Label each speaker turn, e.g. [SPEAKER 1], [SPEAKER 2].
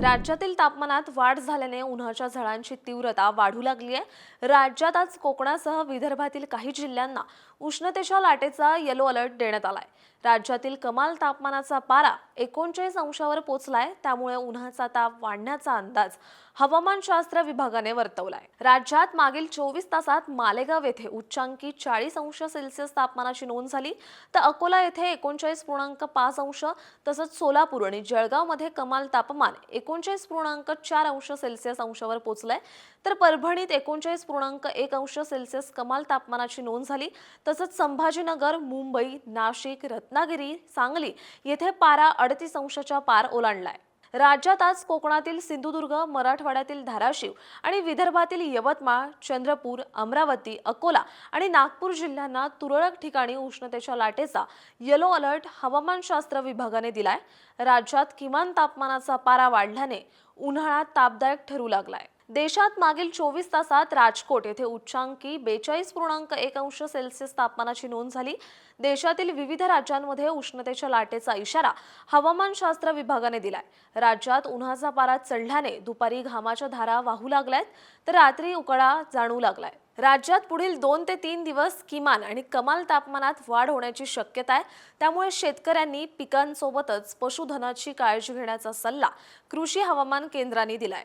[SPEAKER 1] राज्यातील तापमानात वाढ झाल्याने उन्हाच्या झळांची तीव्रता वाढू लागली आहे. राज्यात आज कोकणासह विदर्भातील काही जिल्ह्यांना उष्णतेच्या लाटेचा येलो अलर्ट देण्यात आलाय. राज्यातील कमाल तापमानाचा पारा एकोणचाळीस अंशावर पोचलाय. त्यामुळे उन्हाचा ताप वाढण्याचा अंदाज हवामानशास्त्र विभागाने वर्तवलाय. राज्यात मागील चोवीस तासात मालेगाव येथे उच्चांकी चाळीस अंश सेल्सिअस तापमानाची नोंद झाली. तर अकोला येथे एकोणचाळीस पूर्णांक पाच अंश तसंच सोलापूर आणि जळगावमध्ये कमाल तापमान एक एकोणचाळीस पूर्णांक चार अंश सेल्सिअस अंशावर पोहोचलाय तर परभणीत एकोणचाळीस पूर्णांक एक अंश सेल्सिअस कमाल तापमानाची नोंद झाली. तसंच संभाजीनगर मुंबई नाशिक रत्नागिरी सांगली येथे पारा अडतीस अंशाच्या पार ओलांडलाय. राज्यात आज कोकणातील सिंधुदुर्ग मराठवाड्यातील धाराशिव आणि विदर्भातील यवतमाळ चंद्रपूर अमरावती अकोला आणि नागपूर जिल्ह्यांना तुरळक ठिकाणी उष्णतेच्या लाटेचा येलो अलर्ट हवामानशास्त्र विभागाने दिलाय. राज्यात किमान तापमानाचा पारा वाढल्याने उन्हाळा तापदायक ठरू लागलाय. देशात मागील चोवीस तासात राजकोट येथे उच्चांकी बेचाळीस पूर्णांक एक अंश सेल्सिअस तापमानाची नोंद झाली. देशातील विविध राज्यांमध्ये उष्णतेच्या लाटेचा इशारा हवामानशास्त्र विभागाने दिलाय. राज्यात उन्हाचा पारा चढल्याने दुपारी घामाच्या धारा वाहू लागल्यात तर रात्री उकडा जाणू लागलाय. राज्यात पुढील दोन ते तीन दिवस किमान आणि कमाल तापमानात वाढ होण्याची शक्यता आहे. त्यामुळे शेतकऱ्यांनी पिकांसोबतच पशुधनाची काळजी घेण्याचा सल्ला कृषी हवामान केंद्राने दिलाय.